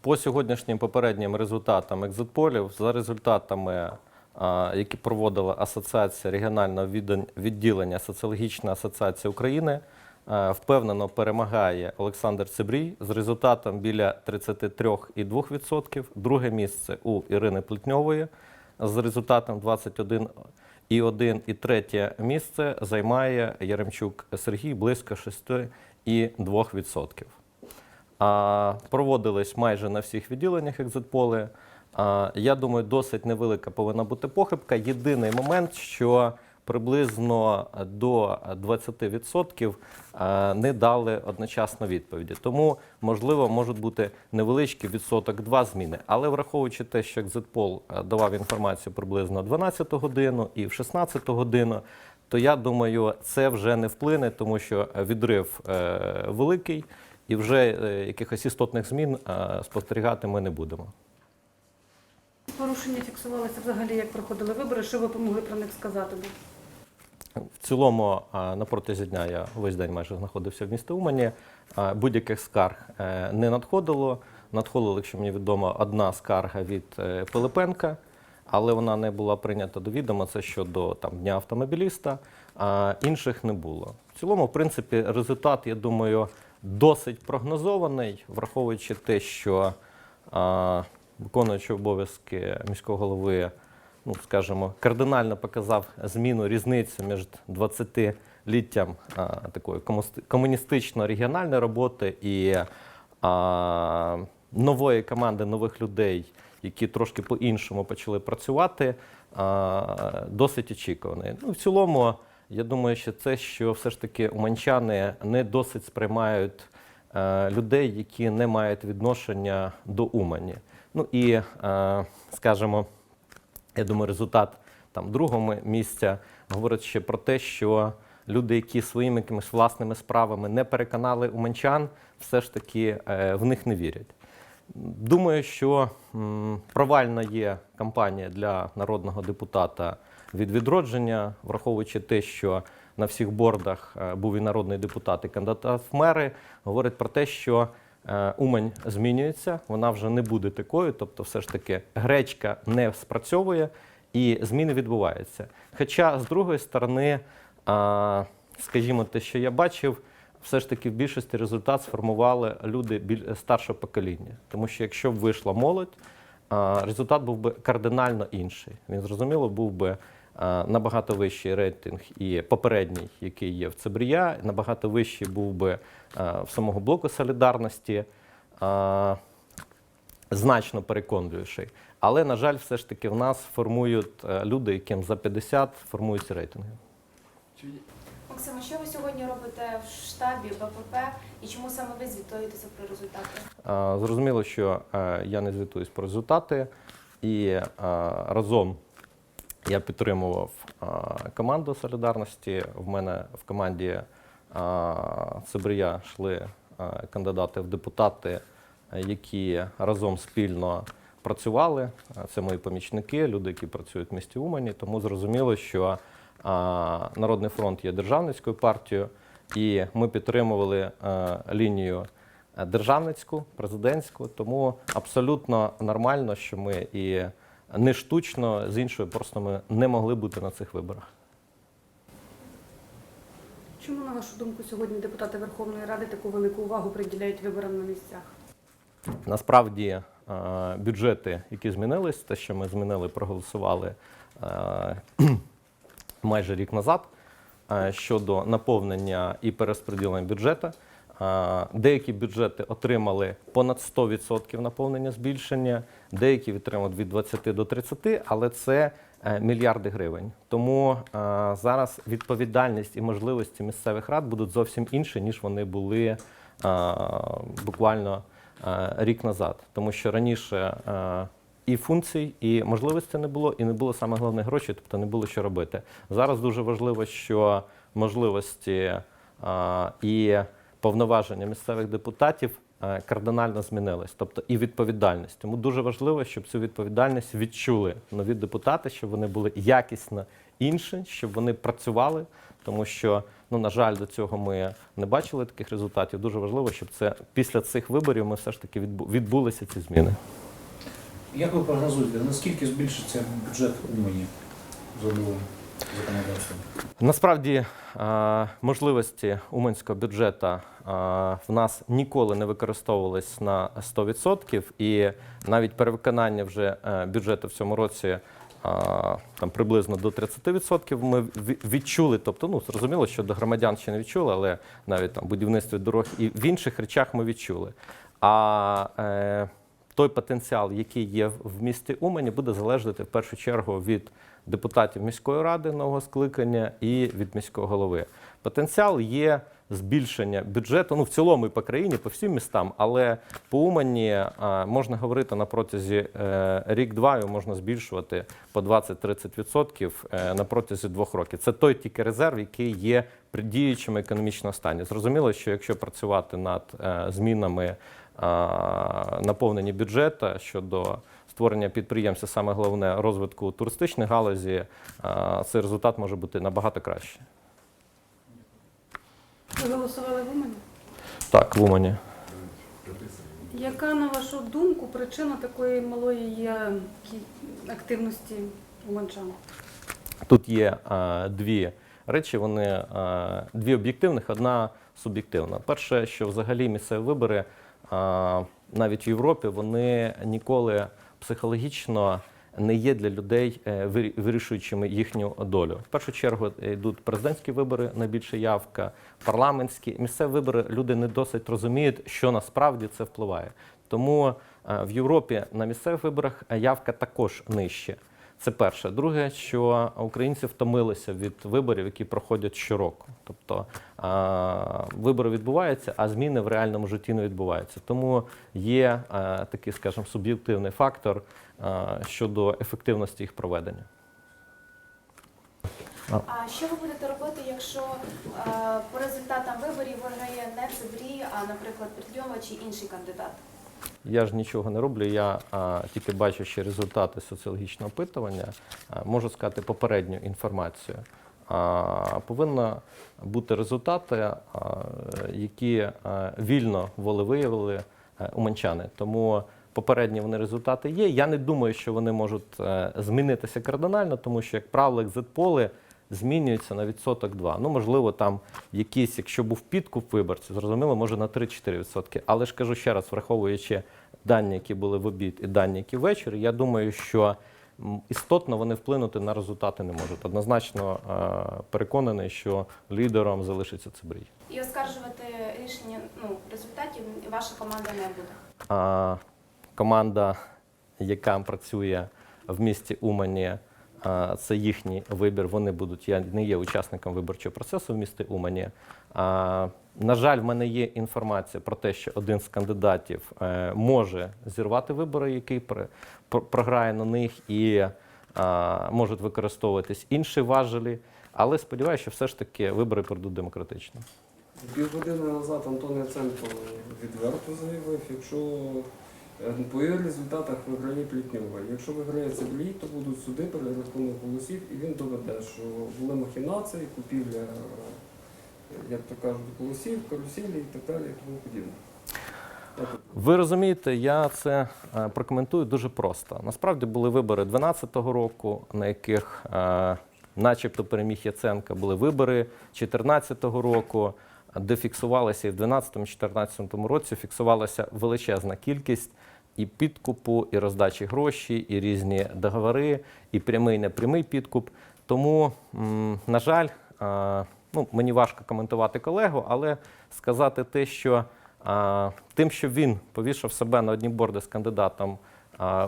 По сьогоднішнім попереднім результатам екзитполів, за результатами, які проводила Асоціація регіонального відділення Соціологічна асоціація України, впевнено перемагає Олександр Цибрій з результатом біля 33,2%. Друге місце у Ірини Плетньової з результатом 21,1%. І третє місце займає Яремчук Сергій близько 6,2%. Проводились майже на всіх відділеннях екзитполи. Я думаю, досить невелика повинна бути похибка. Єдиний момент, що приблизно до 20% не дали одночасно відповіді. Тому, можливо, можуть бути невеличкі відсоток два зміни. Але враховуючи те, що екзитпол давав інформацію приблизно 12 годину і в 16 годину, то я думаю, це вже не вплине, тому що відрив е, великий. І вже е, якихось істотних змін е, спостерігати ми не будемо. Порушення фіксувалися взагалі, як проходили вибори. Що ви могли про них сказати? В цілому, е, на протязі дня я весь день майже знаходився в місті Умані. Будь-яких скарг не надходило. Надходила, якщо мені відомо, одна скарга від Пилипенка, але вона не була прийнята до відома. Це щодо там дня автомобіліста, а інших не було. В цілому, в принципі, результат, я думаю, досить прогнозований, враховуючи те, що а, виконуючий обов'язки міського голови, ну скажімо, кардинально показав зміну різницю між 20-літтям а, такої комуністично-регіональної роботи і а, нової команди нових людей, які трошки по-іншому почали працювати, досить очікуваний. Ну, в цілому, я думаю, що це, що все ж таки уманчани не досить сприймають е, людей, які не мають відношення до Умані. Ну і, е, скажімо, я думаю, результат там другого місця говорить ще про те, що люди, які своїми якимись власними справами не переконали уманчан, все ж таки е, в них не вірять. Думаю, що провальна є кампанія для народного депутата від відродження, враховуючи те, що на всіх бордах е, був і народний депутат, і кандидат в мери, говорить про те, що е, Умань змінюється, вона вже не буде такою, тобто, все ж таки, гречка не спрацьовує і зміни відбуваються. Хоча, з другої сторони, скажімо, те, що я бачив, все ж таки в більшості результат сформували люди старшого покоління. Тому що якщо б вийшла молодь, результат був би кардинально інший. Він зрозуміло був би набагато вищий рейтинг і попередній, який є в Цебрія, набагато вищий був би в самого блоку солідарності. Значно переконуючий. Але, на жаль, все ж таки в нас формують е, люди, яким за 50 формуються рейтинги. Максима, що ви сьогодні робите в штабі БПП і чому саме ви звітуєтеся про результати? Зрозуміло, що е, я не звітуюсь про результати, і е, разом я підтримував команду солідарності. В мене в команді Цибрія йшли кандидати в депутати, які разом спільно працювали. Це мої помічники, люди, які працюють в місті Умані. Тому зрозуміло, що Народний фронт є державницькою партією, і ми підтримували лінію державницьку, президентську. Тому абсолютно нормально, що ми і не штучно з іншою просто ми не могли бути на цих виборах. Чому, на вашу думку, сьогодні депутати Верховної Ради таку велику увагу приділяють виборам на місцях? Насправді е, бюджети, які змінились, те, що ми змінили, проголосували е, майже рік назад е, щодо наповнення і перерозподілення бюджету. Деякі бюджети отримали понад 100% наповнення збільшення, деякі отримали від 20 до 30, але це е, мільярди гривень. Тому е, зараз відповідальність і можливості місцевих рад будуть зовсім інші, ніж вони були е, буквально рік назад. Тому що раніше і функцій, і можливостей не було, і не було саме головне гроші, тобто не було що робити. Зараз дуже важливо, що можливості е, і повноваження місцевих депутатів е, кардинально змінились, тобто і відповідальність. Тому дуже важливо, щоб цю відповідальність відчули нові депутати, щоб вони були якісно інші, щоб вони працювали тому що, ну на жаль, до цього ми не бачили таких результатів. Дуже важливо, щоб це після цих виборів ми все ж таки відбу- відбулися ці зміни. Як ви прогнозуєте, наскільки збільшиться бюджет Умані за Насправді е, можливості уманського бюджету е, в нас ніколи не використовувались на 100%, і навіть перевиконання вже е, бюджету в цьому році там приблизно до 30% ми відчули. Тобто, ну зрозуміло, що до громадян ще не відчули, але навіть там будівництві дорог і в інших речах ми відчули. А той потенціал, який є в місті Умані, буде залежати в першу чергу від депутатів міської ради нового скликання і від міського голови. Потенціал є збільшення бюджету, ну в цілому і по країні, по всім містам, але по Умані а, можна говорити на протязі е, рік-два його можна збільшувати по 20-30% е, на протязі двох років. Це той тільки резерв, який є при діючому економічному стані. Зрозуміло, що якщо працювати над е, змінами наповнення бюджету щодо створення підприємств, саме головне розвитку туристичної галузі, цей результат може бути набагато краще. Ви голосували в Умані? Так, в Умані. Яка, на вашу думку, причина такої малої є активності уманчан? Тут є а, дві речі, вони а, дві об'єктивних, одна суб'єктивна. Перше, що взагалі місцеві вибори а, навіть в Європі вони ніколи психологічно не є для людей е, вирішуючими їхню долю. В першу чергу йдуть президентські вибори, найбільша явка, парламентські. Місцеві вибори люди не досить розуміють, що насправді це впливає. Тому е, в Європі на місцевих виборах явка також нижча. Це перше. Друге, що українці втомилися від виборів, які проходять щороку. Тобто а, вибори відбуваються, а зміни в реальному житті не відбуваються. Тому є а, такий, скажімо, суб'єктивний фактор а, щодо ефективності їх проведення. А що ви будете робити, якщо по результатам виборів виграє не Цибрій, а, наприклад, Петльова чи інший кандидат? Я ж нічого не роблю. Я а, тільки бачу ще результати соціологічного опитування. А, можу сказати попередню інформацію. А, повинні бути результати, а, які а, вільно волевиявили е, уманчани. Тому попередні вони результати є. Я не думаю, що вони можуть е, змінитися кардинально, тому що, як правило, екзит-поли змінюються на відсоток 2. Ну, можливо, там якийсь, якщо був підкуп виборців, зрозуміло, може на 3-4 відсотки. Але ж кажу ще раз, враховуючи дані, які були в обід, і дані, які ввечері, я думаю, що істотно вони вплинути на результати не можуть. Однозначно е, переконаний, що лідером залишиться Цибрій. І оскаржувати рішення ну, результатів ваша команда не буде. А, команда, яка працює в місті Умані, це їхній вибір. Вони будуть. Я не є учасником виборчого процесу в місті Умані. На жаль, в мене є інформація про те, що один з кандидатів е, може зірвати вибори, який програє на них, і можуть використовуватись інші важелі. Але сподіваюся, що все ж таки вибори пройдуть демократично. Півгодини назад Антон Яценко відверто заявив, якщо по її результатах виграє Плітньова. Якщо виграє Цеблій, то будуть суди перерахунок голосів, і він доведе, що були махінації, купівля, е, як то кажуть, голосів, каруселі і так далі, і тому подібне. Ви розумієте, я це е, прокоментую дуже просто. Насправді були вибори 2012 року, на яких, е, начебто, переміг Яценка, були вибори 2014 року, де фіксувалася і в 2012-2014 році фіксувалася величезна кількість і підкупу, і роздачі грошей, і різні договори, і прямий, непрямий підкуп. Тому, на жаль, ну, мені важко коментувати колегу, але сказати те, що тим, що він повішав себе на одні борди з кандидатом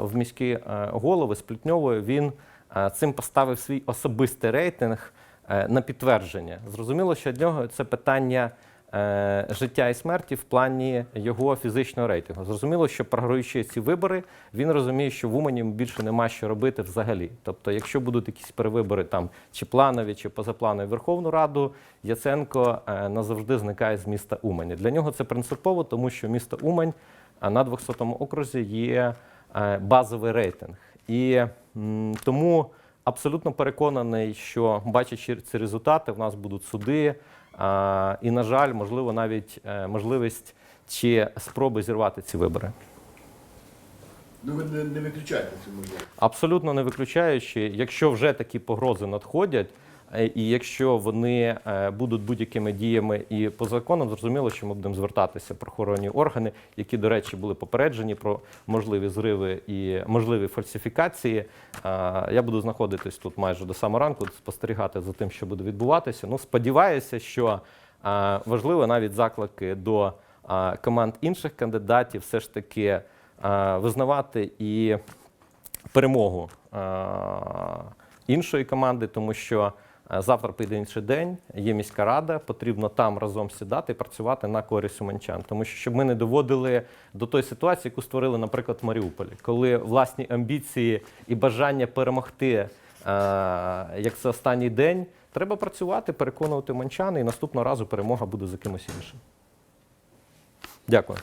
в міські е, голови з Плютньовою, він е, цим поставив свій особистий рейтинг на підтвердження. Зрозуміло, що для нього це питання е, життя і смерті в плані його фізичного рейтингу. Зрозуміло, що програючи ці вибори, він розуміє, що в Умані більше нема що робити взагалі. Тобто, якщо будуть якісь перевибори там чи планові, чи позапланові Верховну Раду, Яценко е, назавжди зникає з міста Умані. Для нього це принципово, тому що місто Умань е, на 200-му окрузі є е, базовий рейтинг. І тому абсолютно переконаний, що бачачи ці результати, в нас будуть суди. А, і, на жаль, можливо, навіть е, можливість чи спроби зірвати ці вибори. Ну ви не, не виключаєте цю можливість. Абсолютно не виключаючи, якщо вже такі погрози надходять, і якщо вони е, будуть будь-якими діями і по законам, зрозуміло, що ми будемо звертатися в правоохоронні органи, які, до речі, були попереджені про можливі зриви і можливі фальсифікації. Е, Я буду знаходитись тут майже до самого ранку, спостерігати за тим, що буде відбуватися. Ну, сподіваюся, що е, важливо навіть заклики до е, команд інших кандидатів все ж таки е, визнавати і перемогу е, іншої команди, тому що е, завтра прийде інший день, є міська рада, потрібно там разом сідати і працювати на користь уманчан. Тому що щоб ми не доводили до тої ситуації, яку створили, наприклад, в Маріуполі, коли власні амбіції і бажання перемогти, е, як це останній день, треба працювати, переконувати уманчан, і наступного разу перемога буде за кимось іншим. Дякую.